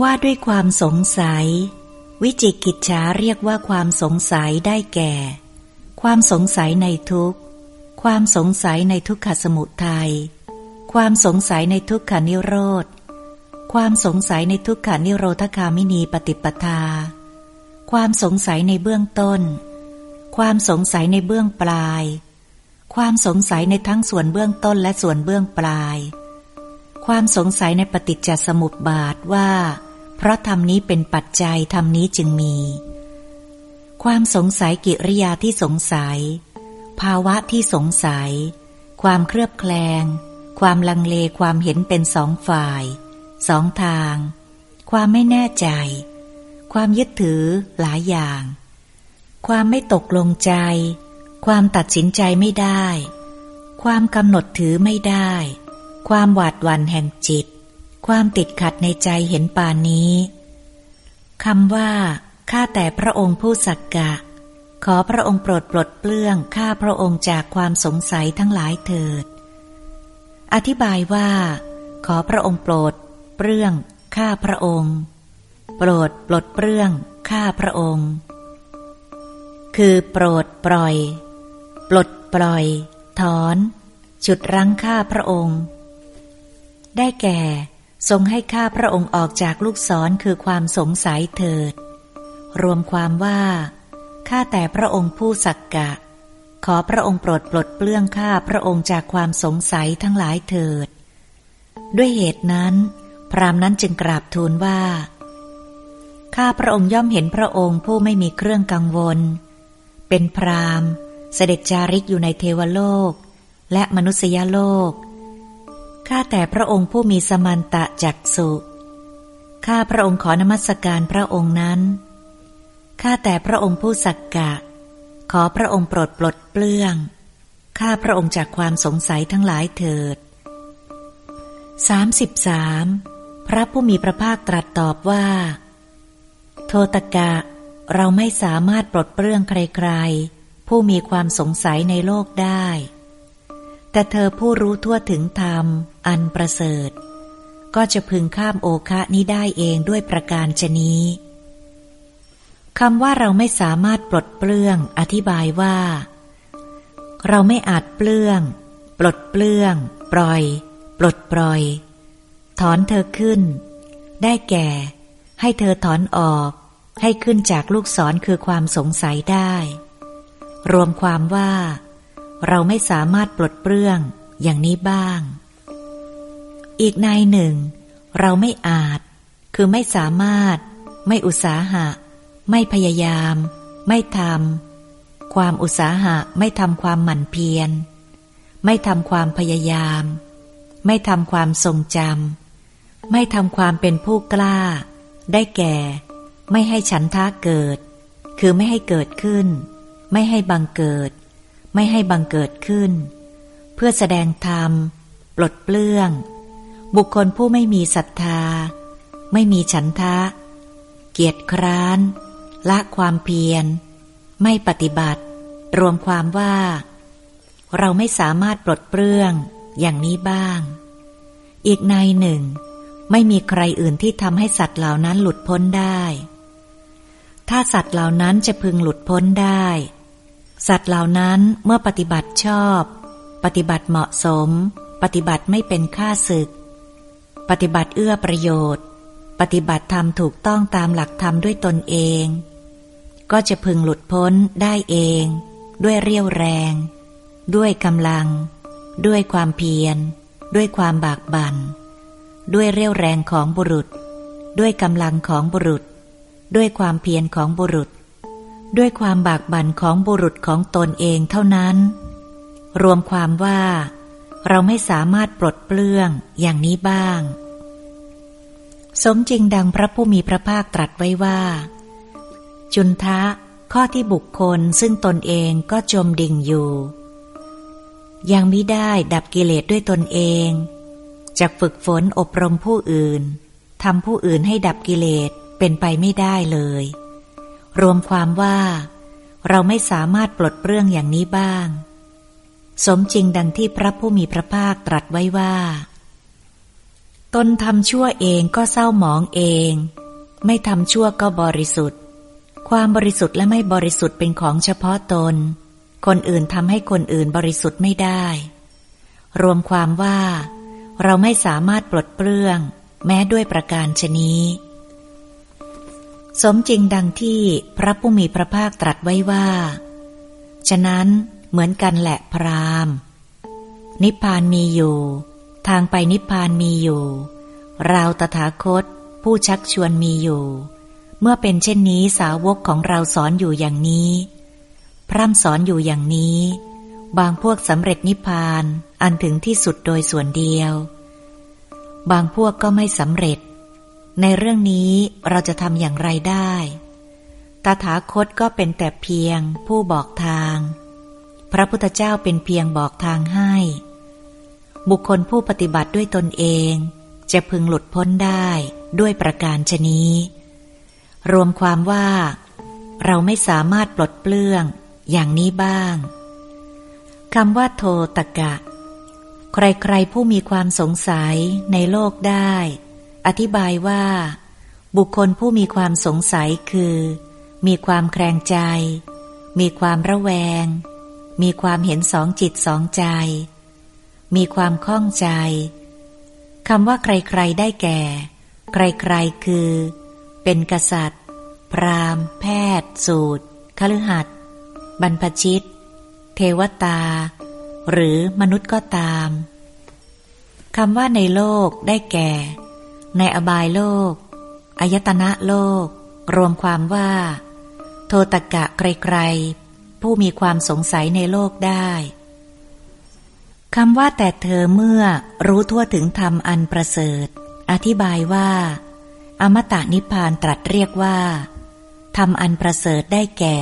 ว่าด้วยความสงสัย วิจิกิจฉาเรียกว่าความสงสัยได้แก่ ความสงสัยในทุกข์ ความสงสัยในทุกขสมุทัยความสงสัยในทุกขานิโรธ ความสงสัยในทุกขานิโรธคามินีปฏิปทา ความสงสัยในเบื้องต้น ความสงสัยในเบื้องปลาย ความสงสัยในทั้งส่วนเบื้องต้นและส่วนเบื้องปลาย ความสงสัยในปฏิจจสมุปบาทว่า เพราะธรรมนี้เป็นปัจจัยธรรมนี้จึงมี ความสงสัยกิริยาที่สงสัย ภาวะที่สงสัย ความเครือบแคลง ความลังเลความเห็นเป็นสองฝ่ายสองทาง ความไม่แน่ใจ ความยึดถือหลายอย่าง ความไม่ตกลงใจ ความตัดสินใจไม่ได้ ความกำหนดถือไม่ได้ ความหวาดหวั่นแห่งจิต ความติดขัดในใจเห็นปานนี้คำว่า ข้าแต่พระองค์ผู้สักกะ ขอพระองค์โปรดปลดเปลื้องข้าพระองค์จากความสงสัยทั้งหลายเถิด อธิบายว่า ขอพระองค์โปรด เปลื้อง ข้าพระองค์ โปรดปลดเปลื้อง ข้าพระองค์ คือโปรดปล่อย ปลดปล่อย ถอนฉุดรั้งข้าพระองค์ ได้แก่ ทรงให้ข้าพระองค์ออกจากลูกศรคือความสงสัยเถิด รวมความว่าข้าแต่พระองค์ผู้สักกะ ขอพระองค์โปรดปลดเปลื้องข้าพระองค์จากความสงสัยทั้งหลายเถิด ด้วยเหตุนั้น พรามนั้นจึงกราบทูลว่า ข้าพระองค์ย่อมเห็นพระองค์ผู้ไม่มีเครื่องกังวล เป็นพรามเสด็จจาริกอยู่ในเทวโลก และมนุษยโลก ข้าแต่พระองค์ผู้มีสมันตะจักสุข้าพระองค์ขอนมัสการพระองค์นั้น ข้าแต่พระองค์ผู้สักกะ ขอพระองค์โปรดปลดเปลื้อง ข้าพระองค์จากความสงสัยทั้งหลายเถิด 33. พระผู้มีพระภาคตรัสตอบว่า โทตกะ เราไม่สามารถปลดเปลื้องใครๆ ผู้มีความสงสัยในโลกได้ แต่เธอผู้รู้ทั่วถึงธรรม อันประเสริฐ ก็จะพึงข้ามโอคะนี้ได้เองด้วยประการชนี้คำว่าเราไม่สามารถปลดเปลื้อง อธิบายว่า เราไม่อาจเปลื้อง ปลดเปลื้อง ปล่อย ปลดปล่อย ถอนเธอขึ้น ได้แก่ ให้เธอถอนออก ให้ขึ้นจากลูกศรคือความสงสัยได้ รวมความว่า เราไม่สามารถปลดเปลื้อง อย่างนี้บ้าง อีกในหนึ่ง เราไม่อาจ คือไม่สามารถ ไม่อุตสาหะ ไม่พยายาม ไม่ทำความอุตสาหะไม่ทำความหมั่นเพียร ไม่ทำความพยายาม ไม่ทำความทรงจำไม่ทำความเป็นผู้กล้า ได้แก่ ไม่ให้ฉันทะเกิด คือไม่ให้เกิดขึ้น ไม่ให้บังเกิด ไม่ให้บังเกิดขึ้น เพื่อแสดงธรรมปลดเปลื้อง บุคคลผู้ไม่มีศรัทธา ไม่มีฉันทะ เกียรติคร้าน ละความเพียร ไม่ปฏิบัติ รวมความว่า เราไม่สามารถปลดเปลื้องอย่างนี้บ้าง อีกในหนึ่ง ไม่มีใครอื่นที่ทำให้สัตว์เหล่านั้นหลุดพ้นได้ ถ้าสัตว์เหล่านั้นจะพึงหลุดพ้นได้ สัตว์เหล่านั้นเมื่อปฏิบัติชอบ ปฏิบัติเหมาะสม ปฏิบัติไม่เป็นค่าศึก ปฏิบัติเอื้อประโยชน์ ปฏิบัติธรรมถูกต้องตามหลักธรรมด้วยตนเอง ก็จะพึงหลุดพ้นได้เอง ด้วยเรี่ยวแรง ด้วยกำลัง ด้วยความเพียร ด้วยความบากบัน่น ด้วยเรี่ยวแรงของบุรุษ ด้วยกำลังของบุรุษ ด้วยความเพียรของบุรุษ ด้วยความบากบั่นของบุรุษของตนเองเท่านั้น รวมความว่า เราไม่สามารถปลดเปลื้องอย่างนี้บ้าง สมจริงดังพระผู้มีพระภาคตรัสไว้ว่า จุนทะข้อที่บุคคลซึ่งตนเองก็จมดิ่งอยู่ ยังไมิได้ดับกิเลสด้วยตนเองจากฝึกฝนอบรมผู้อื่นทำผู้อื่นให้ดับกิเลสเป็นไปไม่ได้เลย รวมความว่า เราไม่สามารถปลดเปลื้องอย่างนี้บ้าง สมจริงดังที่พระผู้มีพระภาคตรัสไว้ว่า ตนทำชั่วเองก็เศร้าหมองเอง ไม่ทำชั่วก็บริสุทธิ์ ความบริสุทธิ์และไม่บริสุทธิ์เป็นของเฉพาะตน คนอื่นทำให้คนอื่นบริสุทธิ์ไม่ได้ รวมความว่า เราไม่สามารถปลดเปลื้อง แม้ด้วยประการชนี้ สมจริงดังที่พระผู้มีพระภาคตรัสไว้ว่า ฉะนั้น เหมือนกันแหละพรามนิพพานมีอยู่ ทางไปนิพพานมีอยู่ เราตถาคต ผู้ชักชวนมีอยู่ เมื่อเป็นเช่นนี้สาวกของเราสอนอยู่อย่างนี้ พร่ำสอนอยู่อย่างนี้ บางพวกสำเร็จนิพพานอันถึงที่สุดโดยส่วนเดียว บางพวกก็ไม่สำเร็จ ในเรื่องนี้เราจะทำอย่างไรได้ ตถาคตก็เป็นแต่เพียงผู้บอกทาง พระพุทธเจ้าเป็นเพียงบอกทางให้ บุคคลผู้ปฏิบัติด้วยตนเอง จะพึงหลุดพ้นได้ด้วยประการชนี้ รวมความว่า เราไม่สามารถปลดเปลื้องอย่างนี้บ้างคำว่าโทตกะ ใครๆผู้มีความสงสัยในโลกได้ อธิบายว่า บุคคลผู้มีความสงสัยคือ มีความแคลงใจ มีความระแวง มีความเห็นสองจิตสองใจ มีความข้องใจคำว่าใครๆได้แก่ ใครๆคือ เป็นกษัตริย์ พราหมณ์ แพทย์ สูตรคฤหัสถ์บรรพชิต เทวตา หรือมนุษย์ก็ตามคำว่าในโลกได้แก่ ในอบายโลกอายตนะโลก รวมความว่า โทตกะใครๆ ผู้มีความสงสัยในโลกได้คำว่าแต่เธอเมื่อรู้ทั่วถึงธรรมอันประเสริฐ อธิบายว่า อมตะนิพพานตรัสเรียกว่าธรรมอันประเสริฐได้แก่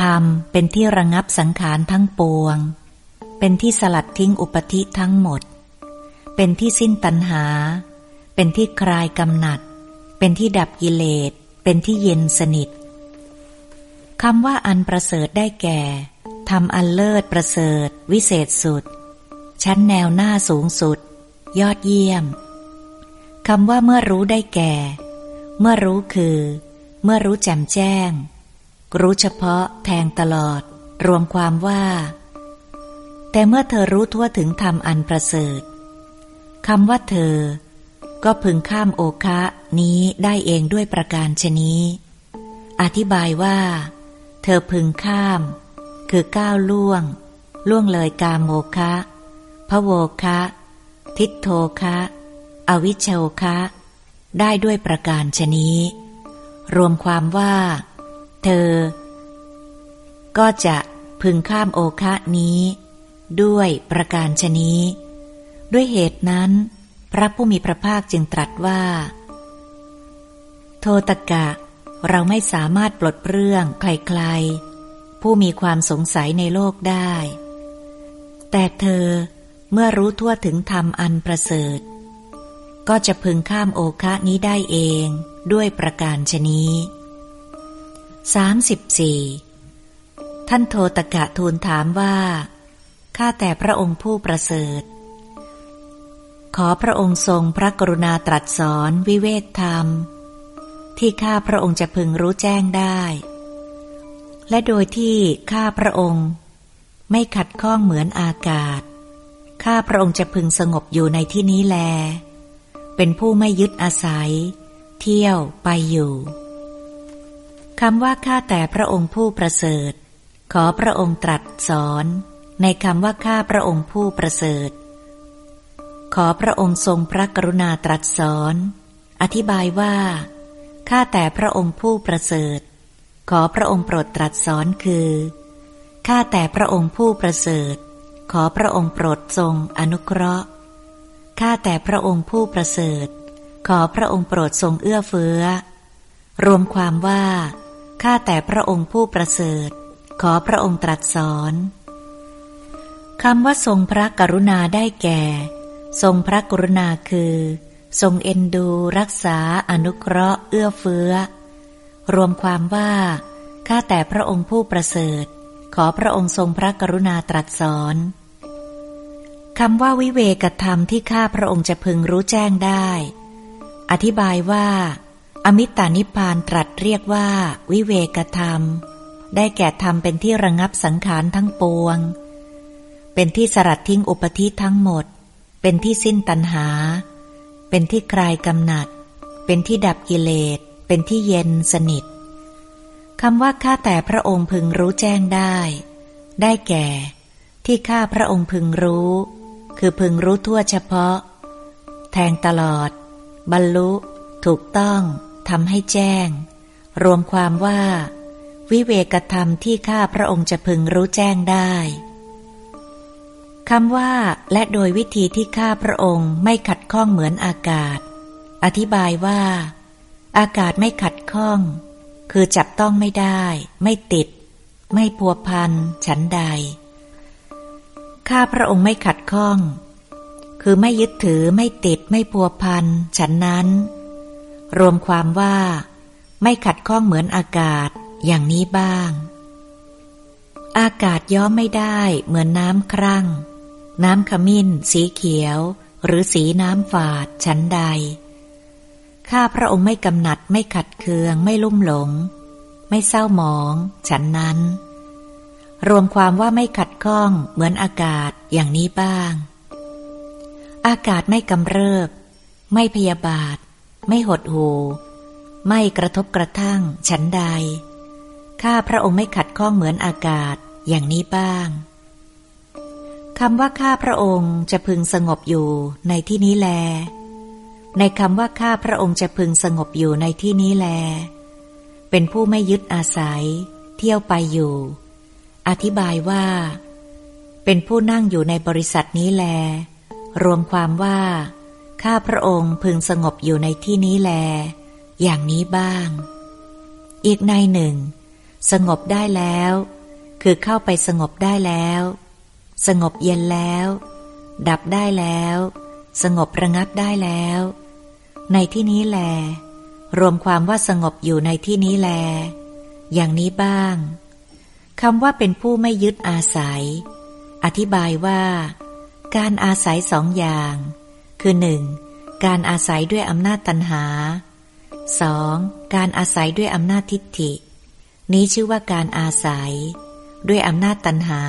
ธรรมเป็นที่ระงับสังขารทั้งปวง เป็นที่สลัดทิ้งอุปธิทั้งหมด เป็นที่สิ้นตัณหา เป็นที่คลายกำหนัด เป็นที่ดับกิเลส เป็นที่เย็นสนิท คำว่าอันประเสริฐได้แก่ทำอันเลิศประเสริฐ วิเศษสุด ชั้นแนวหน้าสูงสุด ยอดเยี่ยมคำว่าเมื่อรู้ได้แก่ เมื่อรู้คือ เมื่อรู้แจ่มแจ้ง รู้เฉพาะแทงตลอด รวมความว่า แต่เมื่อเธอรู้ทั่วถึงธรรมอันประเสริฐคำว่าเธอ ก็พึงข้ามโอคะนี้ได้เองด้วยประการชนี้ อธิบายว่า เธอพึงข้าม คือก้าวล่วง ล่วงเลยกามโมคะพระโวคะ ทิฏโทคะ อวิชโชคะ ได้ด้วยประการชนี้ รวมความว่า เธอ ก็จะพึงข้ามโอคะนี้ ด้วยประการชนี้ ด้วยเหตุนั้น พระผู้มีพระภาคจึงตรัสว่า โทตกะ เราไม่สามารถปลดเปลื้องใครๆ ผู้มีความสงสัยในโลกได้ แต่เธอเมื่อรู้ทั่วถึงธรรมอันประเสริฐ ก็จะพึงข้ามโอคะนี้ได้เองด้วยประการชนี้สามสิบสี่ท่านโทตกะทูลถามว่า ข้าแต่พระองค์ผู้ประเสริฐ ขอพระองค์ทรงพระกรุณาตรัสสอนวิเวทธรรม ที่ข้าพระองค์จะพึงรู้แจ้งได้ และโดยที่ข้าพระองค์ไม่ขัดข้องเหมือนอากาศ ข้าพระองค์จะพึงสงบอยู่ในที่นี้แล เป็นผู้ไม่ยึดอาศัย เที่ยวไปอยู่คำว่าข้าแต่พระองค์ผู้ประเสริฐ ขอพระองค์ตรัสสอน ในคำว่าข้าพระองค์ผู้ประเสริฐ ขอพระองค์ทรงพระกรุณาตรัสสอน อธิบายว่า ข้าแต่พระองค์ผู้ประเสริฐ ขอพระองค์โปรดตรัสสอนคือ ข้าแต่พระองค์ผู้ประเสริฐ ขอพระองค์โปรดทรงอนุเคราะห์ ข้าแต่พระองค์ผู้ประเสริฐ ขอพระองค์โปรดทรงเอื้อเฟื้อ รวมความว่า ข้าแต่พระองค์ผู้ประเสริฐ ขอพระองค์ตรัสสอนคำว่าทรงพระกรุณาได้แก่ ทรงพระกรุณาคือ ทรงเอ็นดูรักษาอนุเคราะห์เอื้อเฟื้อ รวมความว่า ข้าแต่พระองค์ผู้ประเสริฐ ขอพระองค์ทรงพระกรุณาตรัสสอนคำว่าวิเวกธรรมที่ข้าพระองค์จะพึงรู้แจ้งได้ อธิบายว่า อมิตานิพานตรัสเรียกว่า วิเวกธรรม ได้แก่ธรรมเป็นที่ระงับสังขารทั้งปวง เป็นที่สลัดทิ้งอุปธิทั้งหมด เป็นที่สิ้นตัณหา เป็นที่คลายกำหนัด เป็นที่ดับกิเลส เป็นที่เย็นสนิทคำว่าข้าแต่พระองค์พึงรู้แจ้งได้ ได้แก่ ที่ข้าพระองค์พึงรู้ คือพึงรู้ทั่วเฉพาะ แทงตลอด บรรลุ ถูกต้องทำให้แจ้ง รวมความว่า วิเวกธรรมที่ข้าพระองค์จะพึงรู้แจ้งได้ คำว่า และโดยวิธีที่ข้าพระองค์ไม่ขัดข้องเหมือนอากาศ อธิบายว่า อากาศไม่ขัดข้อง คือจับต้องไม่ได้ ไม่ติด ไม่พัวพันฉันใด ข้าพระองค์ไม่ขัดข้อง คือไม่ยึดถือไม่ติดไม่พัวพันฉันนั้น รวมความว่า ไม่ขัดข้องเหมือนอากาศอย่างนี้บ้าง อากาศย้อมไม่ได้เหมือนน้ำครั่ง น้ำขมิ้น สีเขียว หรือสีน้ำฝาดฉันใด ข้าพระองค์ไม่กำหนัดไม่ขัดเคือง ไม่ลุ่มหลง ไม่เศร้าหมองฉันนั้น รวมความว่าไม่ขัดข้องเหมือนอากาศอย่างนี้บ้าง อากาศไม่กำเริบ ไม่พยาบาท ไม่หดหูไม่กระทบกระทั่งฉันใด ข้าพระองค์ไม่ขัดข้องเหมือนอากาศอย่างนี้บ้าง คำว่าข้าพระองค์จะพึงสงบอยู่ในที่นี้แล ในคำว่าข้าพระองค์จะพึงสงบอยู่ในที่นี้แล เป็นผู้ไม่ยึดอาศัย เที่ยวไปอยู่ อธิบายว่า เป็นผู้นั่งอยู่ในบริษัทนี้แล รวมความว่า ข้าพระองค์พึงสงบอยู่ในที่นี้แล อย่างนี้บ้าง อีกในหนึ่ง สงบได้แล้ว คือเข้าไปสงบได้แล้ว สงบเย็นแล้ว ดับได้แล้ว สงบระงับได้แล้ว ในที่นี้แล รวมความว่าสงบอยู่ในที่นี้แล อย่างนี้บ้างคำว่าเป็นผู้ไม่ยึดอาศัย อธิบายว่า การอาศัยสองอย่าง คือหนึ่งการอาศัยด้วยอำนาจตัณหาสองการอาศัยด้วยอำนาจทิฏฐิ นี้ชื่อว่าการอาศัย ด้วยอำนาจตัณหา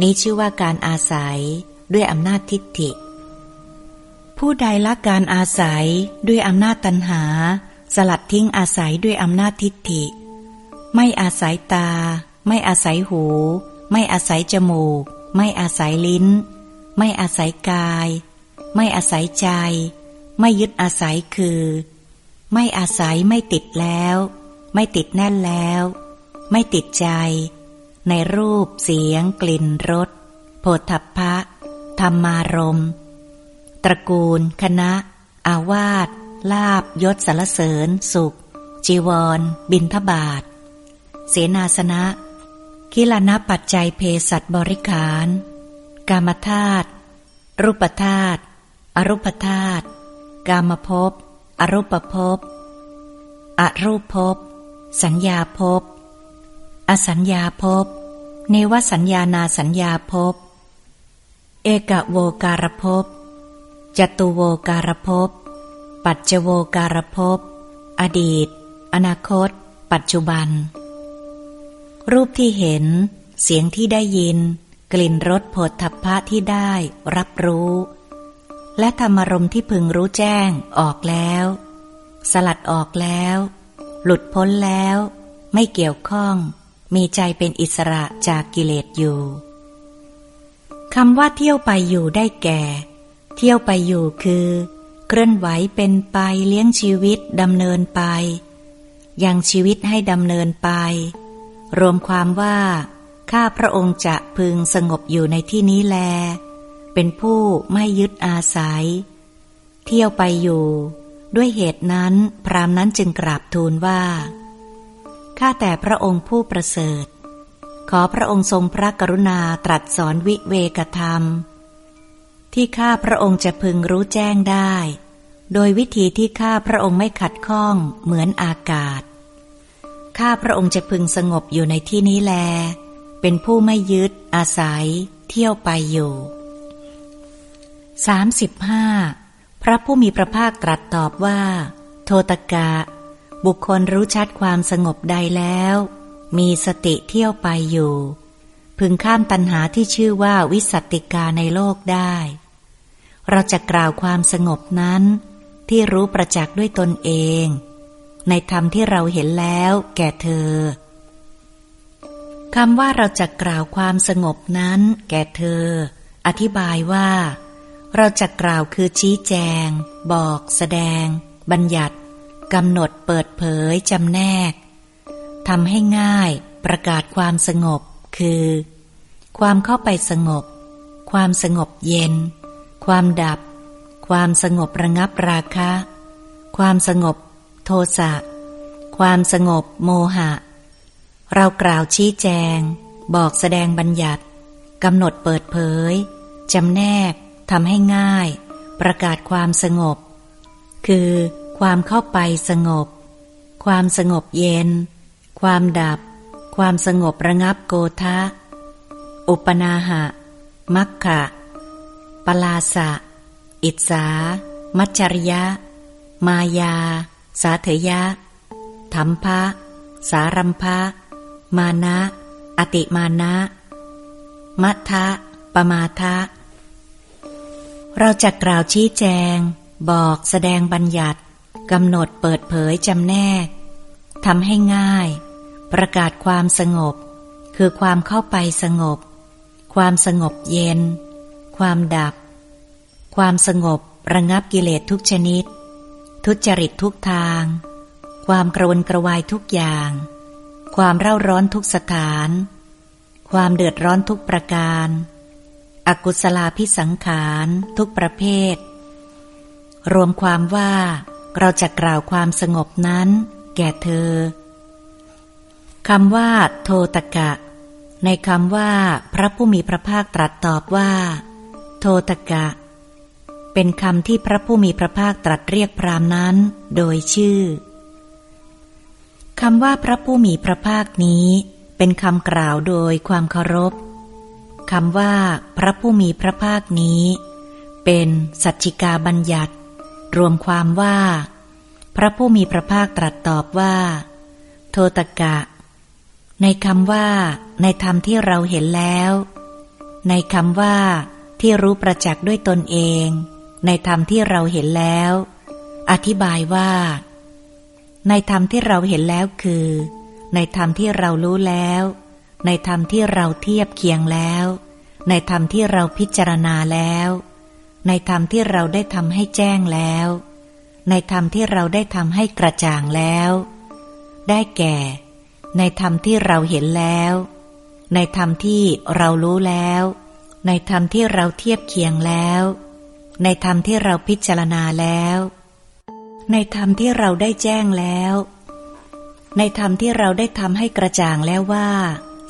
นี้ชื่อว่าการอาศัยด้วยอำนาจทิฏฐิ ผู้ใดละการอาศัยด้วยอำนาจตันหา สลัดทิ้งอาศัยด้วยอำนาจทิฏฐิ ไม่อาศัยตา ไม่อาศัยหู ไม่อาศัยจมูก ไม่อาศัยลิ้น ไม่อาศัยกาย ไม่อาศัยใจ ไม่ยึดอาศัยคือ ไม่อาศัยไม่ติดแล้ว ไม่ติดแน่นแล้ว ไม่ติดใจ ในรูปเสียง กลิ่นรสโผฏฐัพพะ ธรรมารมตระกูล คณะ อาวาสลาบยศสารเสริญ สุข จีวร บินทบาท เสนาสนะ กิลานปัจจัยเพสัตบริขาร กามธาตุรูปธาตุอรูปธาตุกามภพอรูปภพอรูปภพสัญญาภพอสัญญาภพ เนวสัญญานาสัญญาภพ เอกโวการภพ จตุโวการภพ ปัจจโวการภพ อดีต อนาคต ปัจจุบัน รูปที่เห็น เสียงที่ได้ยิน กลิ่นรสผดทัพพะที่ได้ รับรู้ และธรรมรมที่พึงรู้แจ้งออกแล้ว สลัดออกแล้ว หลุดพ้นแล้ว ไม่เกี่ยวข้อง มีใจเป็นอิสระจากกิเลสอยู่คำว่าเที่ยวไปอยู่ได้แก่ เที่ยวไปอยู่คือ เคลื่อนไหวเป็นไปเลี้ยงชีวิตดำเนินไป ยังชีวิตให้ดำเนินไป รวมความว่า ข้าพระองค์จะพึงสงบอยู่ในที่นี้แล เป็นผู้ไม่ยึดอาศัย เที่ยวไปอยู่ ด้วยเหตุนั้นพรามนั้นจึงกราบทูลว่า ข้าแต่พระองค์ผู้ประเสริฐ ขอพระองค์ทรงพระกรุณาตรัสสอนวิเวกธรรม ที่ข้าพระองค์จะพึงรู้แจ้งได้ โดยวิธีที่ข้าพระองค์ไม่ขัดข้องเหมือนอากาศ ข้าพระองค์จะพึงสงบอยู่ในที่นี้แล เป็นผู้ไม่ยึด อาศัย เที่ยวไปอยู่สามสิบห้าพระผู้มีพระภาคตรัสตอบว่า โทตกะ บุคคลรู้ชัดความสงบใดแล้ว มีสติเที่ยวไปอยู่ พึงข้ามตัณหาที่ชื่อว่าวิสัตติกาในโลกได้ เราจะกล่าวความสงบนั้น ที่รู้ประจักษ์ด้วยตนเอง ในธรรมที่เราเห็นแล้วแก่เธอคำว่าเราจะกล่าวความสงบนั้นแก่เธอ อธิบายว่า เราจะกล่าวคือชี้แจง บอก แสดง บัญญัติ กำหนดเปิดเผยจำแนกทำให้ง่ายประกาศความสงบ คือ ความเข้าไปสงบ ความสงบเย็น ความดับ ความสงบระงับราคะ ความสงบโทสะ ความสงบโมหะ เรากล่าวชี้แจง บอกแสดงบัญญัติกำหนดเปิดเผยจำแนกทำให้ง่าย ประกาศความสงบ คือ ความเข้าไปสงบ ความสงบเย็น ความดับ ความสงบระงับโกทะ อุปนาหะ มัคคะปลาสะ อิสา มัจจริยะ มายา สาเถยะธรรมภะสารัมภะมานะ อติมานะ มัทะปมาทะ เราจะกล่าวชี้แจง บอกแสดงบัญญัติ กำหนดเปิดเผยจำแนกทำให้ง่าย ประกาศความสงบ คือความเข้าไปสงบ ความสงบเย็น ความดับ ความสงบระงับกิเลสทุกชนิด ทุจริตทุกทาง ความกระวนกระวายทุกอย่าง ความเร่าร้อนทุกสถาน ความเดือดร้อนทุกประการ อกุศลาพิสังขาร ทุกประเภท รวมความว่า เราจะกล่าวความสงบนั้น แก่เธอคำว่า โทตกะ ในคำว่า พระผู้มีพระภาคตรัสตอบว่า โทตกะ เป็นคำที่พระผู้มีพระภาคตรัสเรียกพรามนั้น โดยชื่อคำว่าพระผู้มีพระภาคนี้ เป็นคำกล่าวโดยความเคารพคำว่า พระผู้มีพระภาคนี้ เป็นสัจจิกาบัญญัติ รวมความว่า พระผู้มีพระภาคตรัสตอบว่า โทตกะ ในคำว่า ในธรรมที่เราเห็นแล้ว ในคำว่า ที่รู้ประจักษ์ด้วยตนเอง ในธรรมที่เราเห็นแล้ว อธิบายว่า ในธรรมที่เราเห็นแล้วคือ ในธรรมที่เรารู้แล้ว ในธรรมที่เราเทียบเคียงแล้ว ในธรรมที่เราพิจารณาแล้ว ในธรรมที่เราได้ทำให้แจ้งแล้ว ในธรรมที่เราได้ทำให้กระจ่างแล้ว ได้แก่ ในธรรมที่เราเห็นแล้ว ในธรรมที่เรารู้แล้ว ในธรรมที่เราเทียบเคียงแล้ว ในธรรมที่เราพิจารณาแล้ว ในธรรมที่เราได้แจ้งแล้ว ในธรรมที่เราได้ทำให้กระจ่างแล้วว่า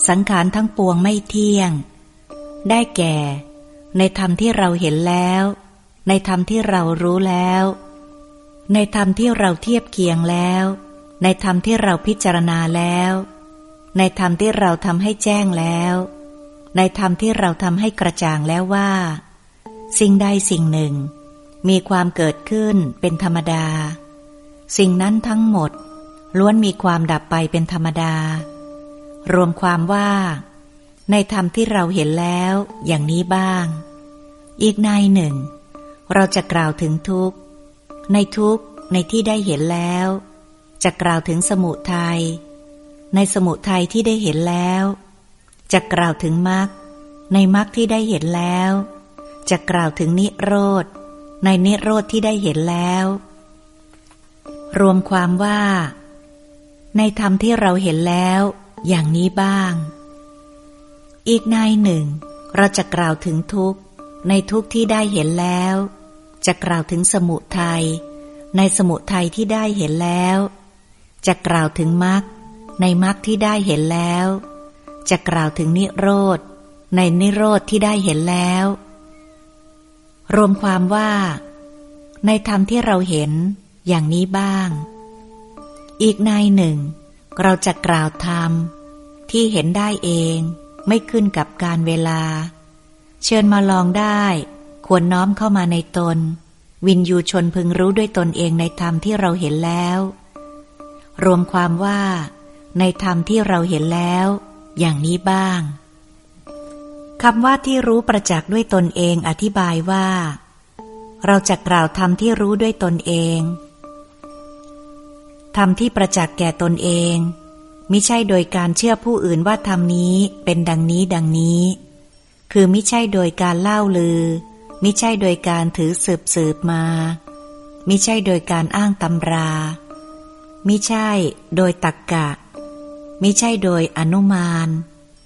สังขารทั้งปวงไม่เที่ยง ได้แก่ ในธรรมที่เราเห็นแล้ว ในธรรมที่เรารู้แล้ว ในธรรมที่เราเทียบเคียงแล้ว ในธรรมที่เราพิจารณาแล้ว ในธรรมที่เราทำให้แจ้งแล้ว ในธรรมที่เราทำให้กระจ่างแล้วว่า สิ่งใดสิ่งหนึ่ง มีความเกิดขึ้นเป็นธรรมดา สิ่งนั้นทั้งหมด ล้วนมีความดับไปเป็นธรรมดา รวมความว่า ในธรรมที่เราเห็นแล้วอย่างนี้บ้าง อีกในหนึ่ง เราจะกล่าวถึงทุกข์ ในทุกในที่ได้เห็นแล้วจะกล่าวถึงสมุทัยในสมุทัยที่ได้เห็นแล้วจะกล่าวถึงมรรคในมรรคที่ได้เห็นแล้วจะกล่าวถึงนิโรธ ในนิโรธที่ได้เห็นแล้ว รวมความว่า ในธรรมที่เราเห็นแล้ว อย่างนี้บ้าง อีกในหนึ่ง เราจะกล่าวถึงทุกข์ในทุกข์ที่ได้เห็นแล้ว จะกล่าวถึงสมุทัยในสมุทัยที่ได้เห็นแล้ว จะกล่าวถึงมรรคในมรรคที่ได้เห็นแล้ว จะกล่าวถึงนิโรธ ในนิโรธที่ได้เห็นแล้ว รวมความว่า ในธรรมที่เราเห็นอย่างนี้บ้าง อีกในหนึ่ง เราจะกล่าวธรรมที่เห็นได้เองไม่ขึ้นกับการเวลา เชิญมาลองได้ ควรน้อมเข้ามาในตน วินยูชนพึงรู้ด้วยตนเองในธรรมที่เราเห็นแล้ว รวมความว่า ในธรรมที่เราเห็นแล้ว อย่างนี้บ้างคำว่าที่รู้ประจักษ์ด้วยตนเองอธิบายว่า เราจะกล่าวธรรมที่รู้ด้วยตนเองธรรมที่ประจักษ์แก่ตนเองมิใช่โดยการเชื่อผู้อื่นว่าธรรมนี้เป็นดังนี้ดังนี้ คือมิใช่โดยการเล่าลือ มิใช่โดยการถือสืบสืบมา มิใช่โดยการอ้างตำรา มิใช่โดยตักกะ มิใช่โดยอนุมาน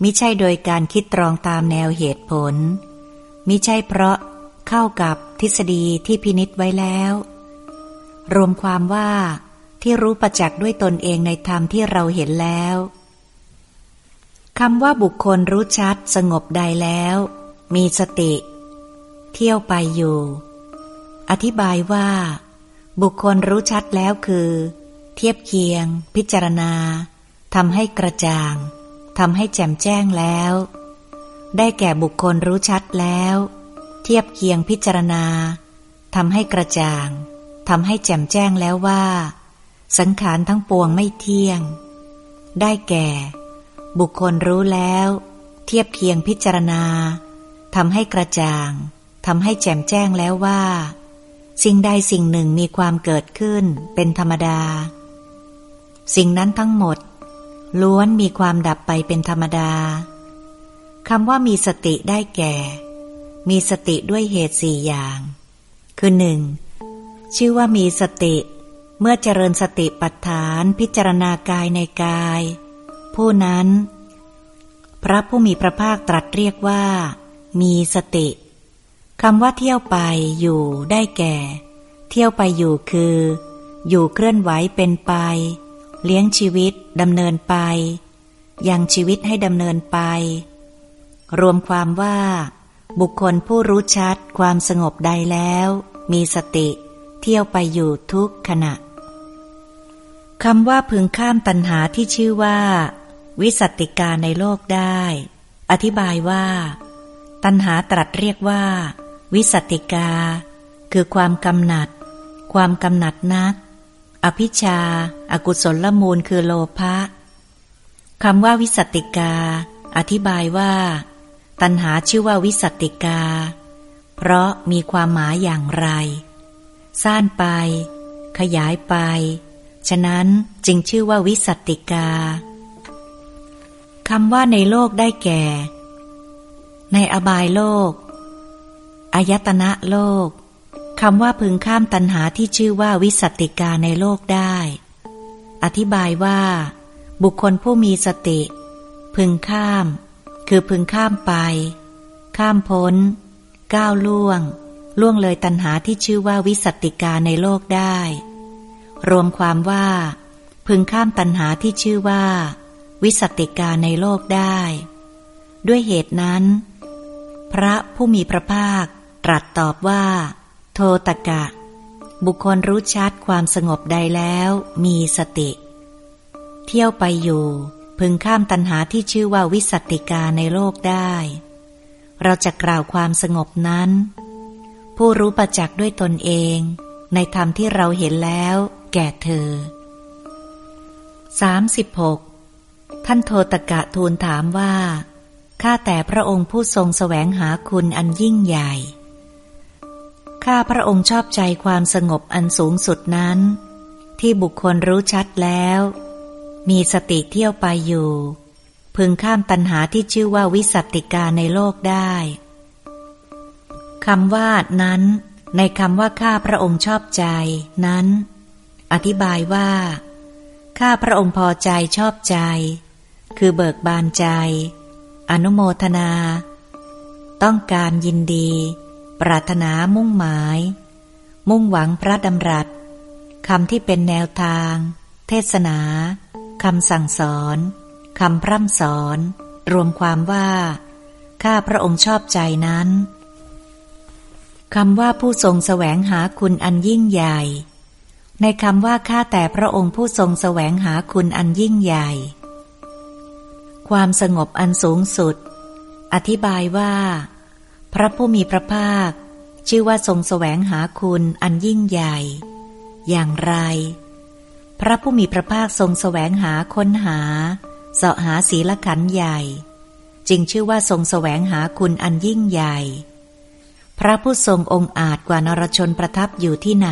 มิใช่โดยการคิดตรองตามแนวเหตุผล มิใช่เพราะเข้ากับทฤษฎีที่พินิษไว้แล้ว รวมความว่าที่รู้ประจักษ์ด้วยตนเองในธรรมที่เราเห็นแล้วคำว่าบุคคลรู้ชัดสงบใดแล้ว มีสติ เที่ยวไปอยู่ อธิบายว่า บุคคลรู้ชัดแล้วคือ เทียบเคียง พิจารณาทำให้กระจ่างทำให้แจ่มแจ้งแล้ว ได้แก่บุคคลรู้ชัดแล้ว เทียบเคียงพิจารณาทำให้กระจ่างทำให้แจ่มแจ้งแล้วว่า สังขารทั้งปวงไม่เที่ยง ได้แก่ บุคคลรู้แล้ว เทียบเคียงพิจารณาทำให้กระจ่าง ทำให้แจ่มแจ้งแล้วว่า สิ่งใดสิ่งหนึ่งมีความเกิดขึ้นเป็นธรรมดา สิ่งนั้นทั้งหมด ล้วนมีความดับไปเป็นธรรมดาคำว่ามีสติได้แก่ มีสติด้วยเหตุสี่อย่าง คือหนึ่งชื่อว่ามีสติ เมื่อเจริญสติปัฏฐานพิจารณากายในกาย ผู้นั้น พระผู้มีพระภาคตรัสเรียกว่า มีสติ คำว่าเที่ยวไปอยู่ได้แก่ เที่ยวไปอยู่คือ อยู่เคลื่อนไหวเป็นไป เลี้ยงชีวิตดำเนินไป ยังชีวิตให้ดำเนินไป รวมความว่า บุคคลผู้รู้ชัดความสงบใดแล้ว มีสติ เที่ยวไปอยู่ทุกขณะคำว่าพึงข้ามตัณหาที่ชื่อว่า วิสัติกาในโลกได้ อธิบายว่า ตัณหาตรัสเรียกว่า วิสัติกา คือความกำหนัด ความกำหนัดนัก อภิชาอากุศลละมูลคือโลภะคำว่าวิสัติกา อธิบายว่า ตัณหาชื่อว่าวิสัติกา เพราะมีความหมายอย่างไรสั้นไป ขยายไป ฉะนั้นจึงชื่อว่าวิสัติกาคำว่าในโลกได้แก่ ในอบายโลก อายตนะโลกคำว่าพึงข้ามตัณหาที่ชื่อว่าวิสัติกาในโลกได้ อธิบายว่า บุคคลผู้มีสติ พึงข้าม คือพึงข้ามไป ข้ามพ้น ก้าวล่วง ล่วงเลยตัณหาที่ชื่อว่าวิสัตติกาในโลกได้ รวมความว่า พึงข้ามตัณหาที่ชื่อว่า วิสติกาในโลกได้ ด้วยเหตุนั้น พระผู้มีพระภาค ตรัสตอบว่า โทตกะ บุคคลรู้ชัดความสงบใดแล้วมีสติ เที่ยวไปอยู่ พึงข้ามตัณหาที่ชื่อว่าวิสติกาในโลกได้ เราจะกล่าวความสงบนั้น ผู้รู้ประจักษ์ด้วยตนเอง ในธรรมที่เราเห็นแล้ว แก่เธอ 36. ท่านโทตกะทูลถามว่าข้าแต่พระองค์ผู้ทรงแสวงหาคุณอันยิ่งใหญ่ ข้าพระองค์ชอบใจความสงบอันสูงสุดนั้น ที่บุคคลรู้ชัดแล้ว มีสติเที่ยวไปอยู่ พึงข้ามตัณหาที่ชื่อว่าวิสัตติกาในโลกได้คำว่านั้น ในคำว่าข้าพระองค์ชอบใจนั้น อธิบายว่า ข้าพระองค์พอใจชอบใจ คือเบิกบานใจ อนุโมทนา ต้องการยินดี ปรารถนามุ่งหมาย มุ่งหวังพระดำรัสคำที่เป็นแนวทาง เทศนาคำสั่งสอนคำพร่ำสอน รวมความว่า ข้าพระองค์ชอบใจนั้นคำว่าผู้ทรงแสวงหาคุณอันยิ่งใหญ่ ในคำว่าข้าแต่พระองค์ผู้ทรงแสวงหาคุณอันยิ่งใหญ่ ความสงบอันสูงสุด อธิบายว่า พระผู้มีพระภาค ชื่อว่าทรงแสวงหาคุณอันยิ่งใหญ่ อย่างไร พระผู้มีพระภาคทรงแสวงหาค้นหาเสาะหาศีลขันใหญ่ จึงชื่อว่าทรงแสวงหาคุณอันยิ่งใหญ่ พระผู้ทรงองค์อาจกว่านรชนประทับอยู่ที่ไหน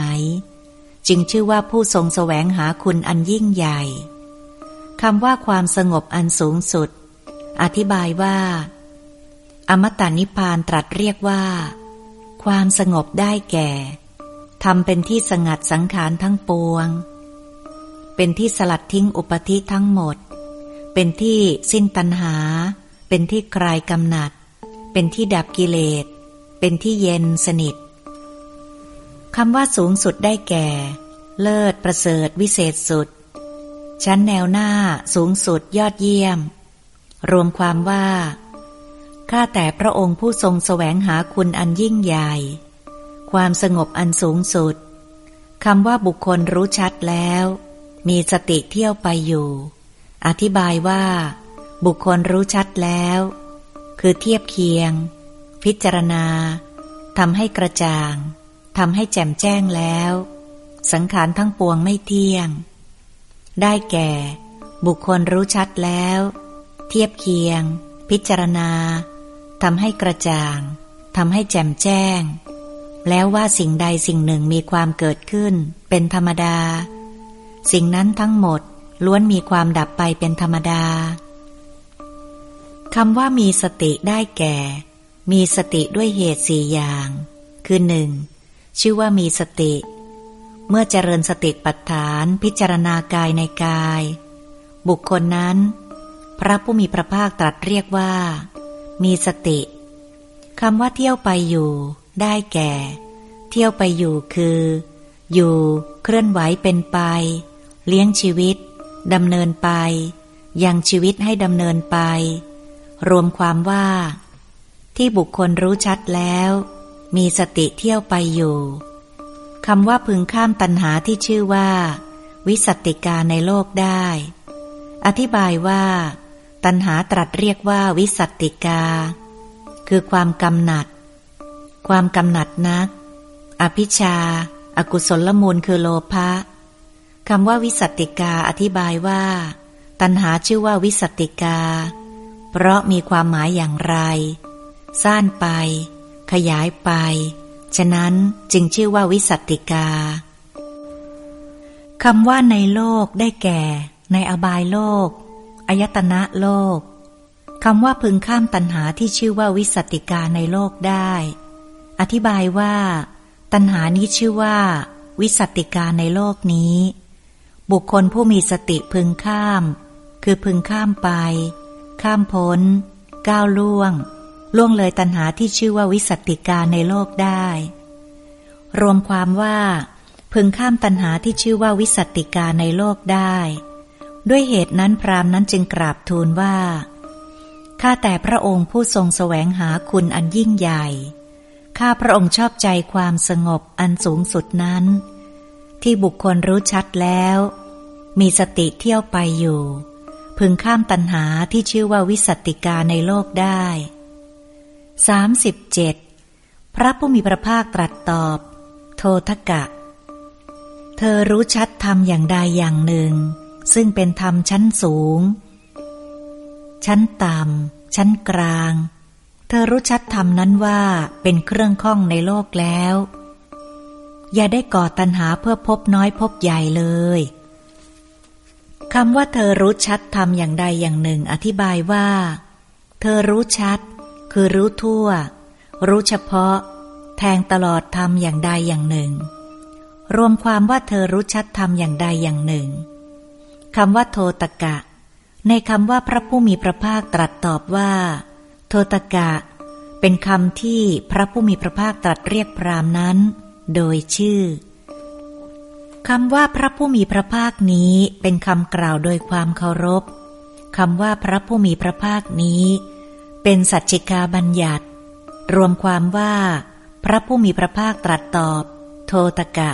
จึงชื่อว่าผู้ทรงแสวงหาคุณอันยิ่งใหญ่คำว่าความสงบอันสูงสุด อธิบายว่า อมตะนิพานตรัสเรียกว่า ความสงบได้แก่ทำเป็นที่สงัดสังขารทั้งปวง เป็นที่สลัดทิ้งอุปธิทั้งหมด เป็นที่สิ้นตัณหา เป็นที่คลายกำหนัด เป็นที่ดับกิเลส เป็นที่เย็นสนิทคำว่าสูงสุดได้แก่ เลิศประเสริฐวิเศษสุด ชั้นแนวหน้าสูงสุดยอดเยี่ยม รวมความว่า ข้าแต่พระองค์ผู้ทรงแสวงหาคุณอันยิ่งใหญ่ ความสงบอันสูงสุดคำว่าบุคคลรู้ชัดแล้ว มีสติเที่ยวไปอยู่ อธิบายว่า บุคคลรู้ชัดแล้ว คือเทียบเคียง พิจารณาทำให้กระจ่างทำให้แจ่มแจ้งแล้ว สังขารทั้งปวงไม่เที่ยง ได้แก่ บุคคลรู้ชัดแล้ว เทียบเคียง พิจารณา ทำให้กระจ่างทำให้แจ่มแจ้ง แล้วว่าสิ่งใดสิ่งหนึ่งมีความเกิดขึ้น เป็นธรรมดา สิ่งนั้นทั้งหมดล้วนมีความดับไปเป็นธรรมดาคำว่ามีสติได้แก่ มีสติด้วยเหตุสี่อย่าง คือหนึ่งชื่อว่ามีสติ เมื่อเจริญสติปัฏฐานพิจารณากายในกาย บุคคลนั้น พระผู้มีพระภาคตรัสเรียกว่า มีสติคำว่าเที่ยวไปอยู่ ได้แก่ เที่ยวไปอยู่คือ อยู่เคลื่อนไหวเป็นไป เลี้ยงชีวิตดำเนินไป ยังชีวิตให้ดำเนินไป รวมความว่า ที่บุคคลรู้ชัดแล้ว มีสติเที่ยวไปอยู่คำว่าพึงข้ามตัณหาที่ชื่อว่า วิสติกาในโลกได้ อธิบายว่า ตัณหาตรัสเรียกว่าวิสัติกา คือความกำหนัด ความกำหนัดนัก อภิชาอากุศลมูลคือโลภะคำว่าวิสัติกาอธิบายว่า ตัณหาชื่อว่าวิสัติกา เพราะมีความหมายอย่างไรสั้นไป ขยายไป ฉะนั้นจึงชื่อว่าวิสัติกาคำว่าในโลกได้แก่ ในอบายโลก อายตนะโลกคำว่าพึงข้ามตัณหาที่ชื่อว่าวิสติกาในโลกได้ อธิบายว่า ตัณหานี้ชื่อว่า วิสติกาในโลกนี้ บุคคลผู้มีสติพึงข้าม คือพึงข้ามไป ข้ามพ้น ก้าวล่วง ล่วงเลยตัณหาที่ชื่อว่าวิสติกาในโลกได้ รวมความว่า พึงข้ามตัณหาที่ชื่อว่าวิสติกาในโลกได้ ด้วยเหตุนั้นพรามนั้นจึงกราบทูลว่า ข้าแต่พระองค์ผู้ทรงแสวงหาคุณอันยิ่งใหญ่ ข้าพระองค์ชอบใจความสงบอันสูงสุดนั้น ที่บุคคลรู้ชัดแล้ว มีสติเที่ยวไปอยู่ พึงข้ามตัณหาที่ชื่อว่าวิสัติกาในโลกได้สามสิบเจ็ดพระผู้มีพระภาคตรัสตอบ โททกะ เธอรู้ชัดธรรมอย่างใดอย่างหนึ่ง ซึ่งเป็นธรรมชั้นสูง ชั้นต่ำ ชั้นกลาง เธอรู้ชัดธรรมนั้นว่าเป็นเครื่องข้องในโลกแล้ว อย่าได้ก่อตัณหาเพื่อพบน้อยพบใหญ่เลยคำว่าเธอรู้ชัดธรรมอย่างใดอย่างหนึ่งอธิบายว่า เธอรู้ชัด คือรู้ทั่ว รู้เฉพาะ แทงตลอดธรรมอย่างใดอย่างหนึ่ง รวมความว่าเธอรู้ชัดธรรมอย่างใดอย่างหนึ่ง คำว่าโทตกะ ในคำว่าพระผู้มีพระภาคตรัสตอบว่า โทตกะ เป็นคำที่พระผู้มีพระภาคตรัสเรียกพรามนั้น โดยชื่อคำว่าพระผู้มีพระภาคนี้เป็นคำกล่าวโดยความเคารพคำว่าพระผู้มีพระภาคนี้ เป็นสัจจิกาบัญญัติ รวมความว่า พระผู้มีพระภาคตรัสตอบ โทตกะ